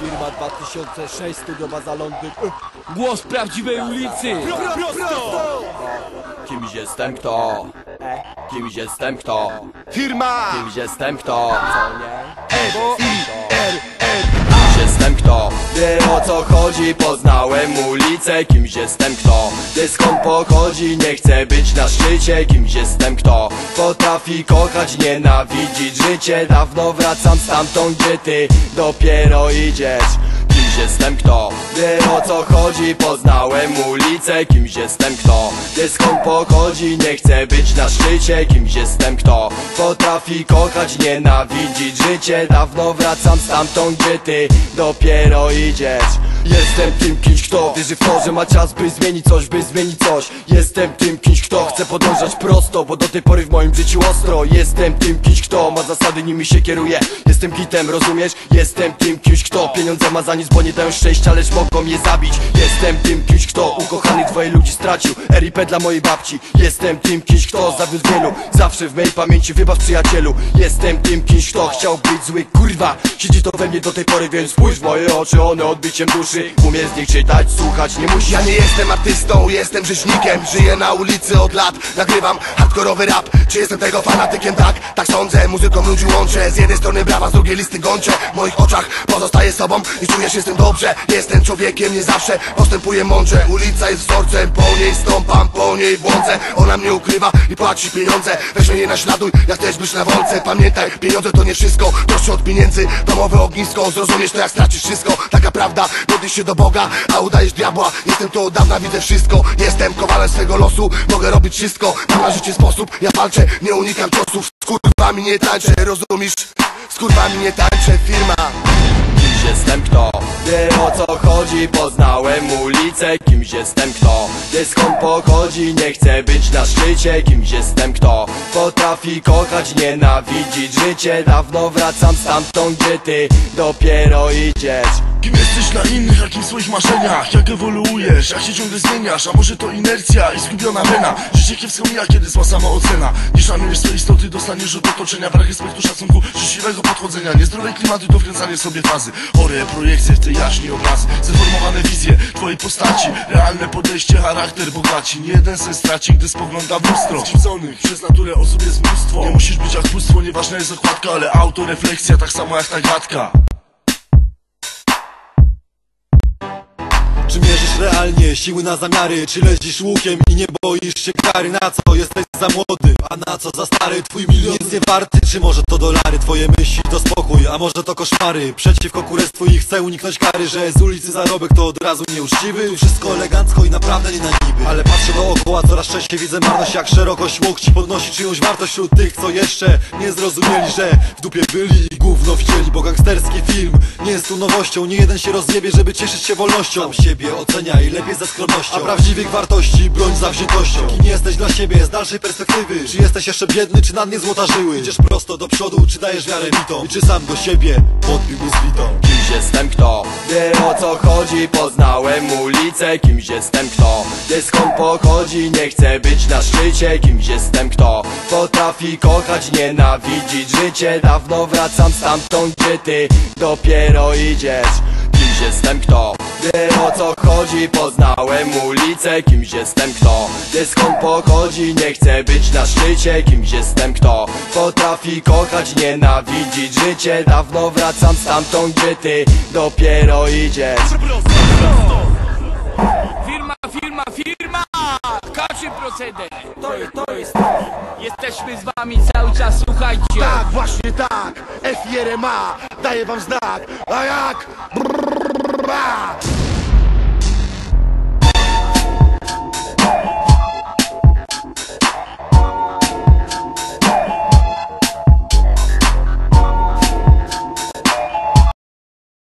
Firma 2006, studio baza Londyn. Głos prawdziwej ulicy! Kimś jestem kto? Kimś jestem kto? Firma! Kimś jestem kto? F-I-R-M Kimś jestem kto? Wiem o co chodzi, poznałem ulicę Kimś jestem kto? Wie skąd pochodzi, nie chcę być na szczycie Kimś jestem kto? Potrafi kochać, nienawidzić życie Dawno wracam stamtąd, gdzie ty dopiero idziesz jestem kto? Wiem o co chodzi, poznałem ulicę Kimś jestem kto? Wie skąd pochodzi, nie chcę być na szczycie Kimś jestem kto? Potrafi kochać, nienawidzić życie Dawno wracam stamtąd, gdzie ty dopiero idziesz Jestem tym kimś, kto wierzy w to, że ma czas, by zmienić coś, by zmienić coś. Jestem tym kimś, kto chce podążać prosto, bo do tej pory w moim życiu ostro. Jestem tym kimś, kto ma zasady, nimi się kieruje. Jestem gitem, rozumiesz? Jestem tym kimś, kto pieniądze ma za nic, bo nie dają szczęścia, lecz mogą je zabić. Jestem tym kimś, kto ukochanych twoich ludzi stracił. RIP dla mojej babci. Jestem tym kimś, kto zawiódł wielu. Zawsze w mej pamięci wybacz przyjacielu. Jestem tym kimś, kto chciał być zły, kurwa. Siedzi to we mnie do tej pory, więc spójrz w moje oczy One odbiciem duszy Umie z nich czytać, słuchać, nie musi Ja nie jestem artystą, jestem rzeźnikiem. Żyję na ulicy od lat Nagrywam hardkorowy rap. Czy jestem tego fanatykiem? Tak, tak sądzę. Muzyką ludzi łączę. Z jednej strony brawa, z drugiej listy gończe W moich oczach pozostaję sobą I czuję się z tym dobrze. Jestem człowiekiem, nie zawsze postępuję mądrze. Ulica jest wzorcem Po niej stąpam, po niej błądzę. Ona mnie ukrywa i płaci pieniądze. Weź mnie nie naśladuj, jak też być na wolce Pamiętaj, pieniądze to nie wszystko. Proszę od pieniędzy, domowe ognisko. Zrozumiesz to jak stracisz wszystko. Taka prawda, modlisz się do Boga A udajesz diabła. Jestem tu od dawna, widzę wszystko. Jestem kowalem swego losu. Mogę robić wszystko Mam na życie sposób. Ja walczę, nie unikam ciosów. Z kurwami nie tańczę, rozumiesz? Z kurwami nie tańczę, firma. Kimś jestem kto? Wiem o co chodzi, poznałem ulicę. Kimś jestem kto? Wie skąd pochodzi, nie chcę być na szczycie. Kimś jestem kto? Potrafi kochać, nienawidzić życie. Dawno wracam stamtąd, gdzie ty dopiero idziesz Kim jesteś na innych, jakim w swoich marzeniach? Jak ewoluujesz, jak się ciągle zmieniasz? A może to inercja i zgubiona mena Życie kiepsko mija, kiedy zła samoocena. Nie szanujesz swojej istoty, dostaniesz od otoczenia Brak respektu, szacunku, życzliwego podchodzenia. Niezdrowe klimaty to wkręcanie sobie fazy. Chore projekcje w tej jaźni obrazy. Zdeformowane wizje twojej postaci. Realne podejście, charakter bogaci. Nie jeden sen straci, gdy spogląda w lustro. Skrzywdzonych przez naturę osób jest mnóstwo. Nie musisz być jak pustwo, nieważna jest okładka Ale autorefleksja tak samo jak ta gadka Realnie siły na zamiary? Czy lezisz łukiem i nie boisz się kary? Na co jesteś za młody? A na co za stary? Twój milion jest nie warty? Czy może to dolary? Twoje myśli to spokój, a może to koszmary? Przeciwko kurestwu i chcę uniknąć kary Że z ulicy zarobek to od razu nieuczciwy Tu wszystko elegancko i naprawdę nie na niby Ale patrzę dookoła, coraz częściej widzę marność Jak szerokość łokci podnosi czyjąś wartość Wśród tych, co jeszcze nie zrozumieli Że w dupie byli i gówno widzieli Bo gangsterski film nie jest tu nowością Nie jeden się rozjebie, żeby cieszyć się wolnością Sam siebie oceniaj, lepiej ze skromnością A prawdziwych wartości broń zawziętością Kim jesteś dla siebie z dalszej perspektywy Czy jesteś jeszcze biedny, czy na dnie złota żyły Idziesz prosto do przodu, czy dajesz wiarę mitom I czy sam do siebie podbiłby z witą Kimś jestem kto? Wiem o co chodzi, poznałem ulicę Kimś jestem kto? Wie skąd pochodzi, nie chcę być na szczycie Kimś jestem kto? Potrafi kochać, nienawidzić życie Dawno wracam stamtąd, gdzie ty dopiero idziesz Kimś jestem kto? Wiem o co chodzi, poznałem ulicę Kimś jestem kto? Wie skąd pochodzi, nie chcę być na szczycie Kimś jestem kto? Potrafi kochać, nienawidzić życie Dawno wracam stamtąd, gdzie ty dopiero idziesz Firma, firma, firma! Kaczy proceder! To jest, to jest. Jesteśmy z wami cały czas, słuchajcie! Tak, właśnie tak FIRMA Daję wam znak A jak? Rah!